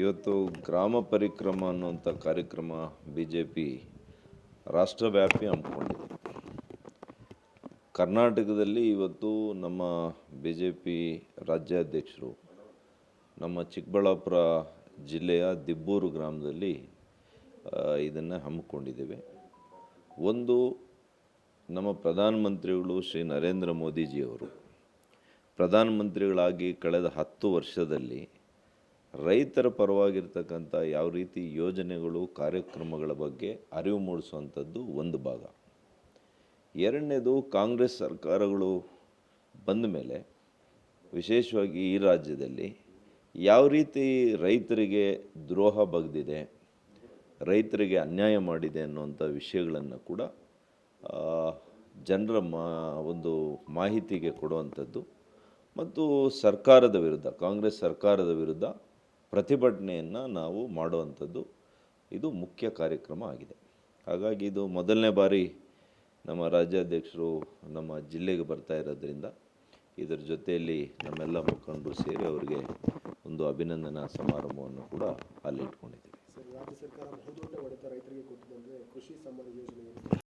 ಇವತ್ತು ಗ್ರಾಮ ಪರಿಕ್ರಮ ಅನ್ನುವಂಥ ಕಾರ್ಯಕ್ರಮ ಬಿ ಜೆ ಪಿ ರಾಷ್ಟ್ರವ್ಯಾಪಿ ಹಮ್ಮಿಕೊಂಡಿದೆ. ಕರ್ನಾಟಕದಲ್ಲಿ ಇವತ್ತು ನಮ್ಮ ಬಿ ಜೆ ಪಿ ರಾಜ್ಯಾಧ್ಯಕ್ಷರು ನಮ್ಮ ಚಿಕ್ಕಬಳ್ಳಾಪುರ ಜಿಲ್ಲೆಯ ದಿಬ್ಬೂರು ಗ್ರಾಮದಲ್ಲಿ ಇದನ್ನು ಹಮ್ಮಿಕೊಂಡಿದ್ದೇವೆ. ಒಂದು ನಮ್ಮ ಪ್ರಧಾನಮಂತ್ರಿಗಳು ಶ್ರೀ ನರೇಂದ್ರ ಮೋದಿಜಿಯವರು ಪ್ರಧಾನಮಂತ್ರಿಗಳಾಗಿ ಕಳೆದ ಹತ್ತು ವರ್ಷದಲ್ಲಿ ರೈತರ ಪರವಾಗಿರ್ತಕ್ಕಂಥ ಯಾವ ರೀತಿ ಯೋಜನೆಗಳು, ಕಾರ್ಯಕ್ರಮಗಳ ಬಗ್ಗೆ ಅರಿವು ಮೂಡಿಸುವಂಥದ್ದು ಒಂದು ಭಾಗ. ಎರಡನೇದು ಕಾಂಗ್ರೆಸ್ ಸರ್ಕಾರಗಳು ಬಂದ ಮೇಲೆ ವಿಶೇಷವಾಗಿ ಈ ರಾಜ್ಯದಲ್ಲಿ ಯಾವ ರೀತಿ ರೈತರಿಗೆ ದ್ರೋಹ ಬಗ್ದಿದೆ, ರೈತರಿಗೆ ಅನ್ಯಾಯ ಮಾಡಿದೆ ಅನ್ನುವಂಥ ವಿಷಯಗಳನ್ನು ಕೂಡ ಜನರ ಮಾ, ಒಂದು ಮಾಹಿತಿಗೆ ಕೊಡುವಂಥದ್ದು. ಮತ್ತು ಸರ್ಕಾರದ ವಿರುದ್ಧ, ಕಾಂಗ್ರೆಸ್ ಸರ್ಕಾರದ ವಿರುದ್ಧ ಪ್ರತಿಭಟನೆಯನ್ನು ನಾವು ಮಾಡುವಂಥದ್ದು ಇದು ಮುಖ್ಯ ಕಾರ್ಯಕ್ರಮ ಆಗಿದೆ. ಹಾಗಾಗಿ ಇದು ಮೊದಲನೇ ಬಾರಿ ನಮ್ಮ ರಾಜ್ಯಾಧ್ಯಕ್ಷರು ನಮ್ಮ ಜಿಲ್ಲೆಗೆ ಬರ್ತಾ ಇರೋದ್ರಿಂದ ಇದರ ಜೊತೆಯಲ್ಲಿ ನಮ್ಮೆಲ್ಲ ಮುಖಂಡರು ಸೇರಿ ಅವರಿಗೆ ಒಂದು ಅಭಿನಂದನಾ ಸಮಾರಂಭವನ್ನು ಕೂಡ ಅಲ್ಲಿ ಇಟ್ಕೊಂಡಿದ್ದೀವಿ. ಸರ್, ರಾಜ್ಯ ಸರ್ಕಾರ ಬಹುದೊಡ್ಡ ಹೊಡೆತ ರೈತರಿಗೆ ಕೊಟ್ಟಿದೆ ಕೃಷಿ ಸಮ್ಮಾನ ಯೋಜನೆ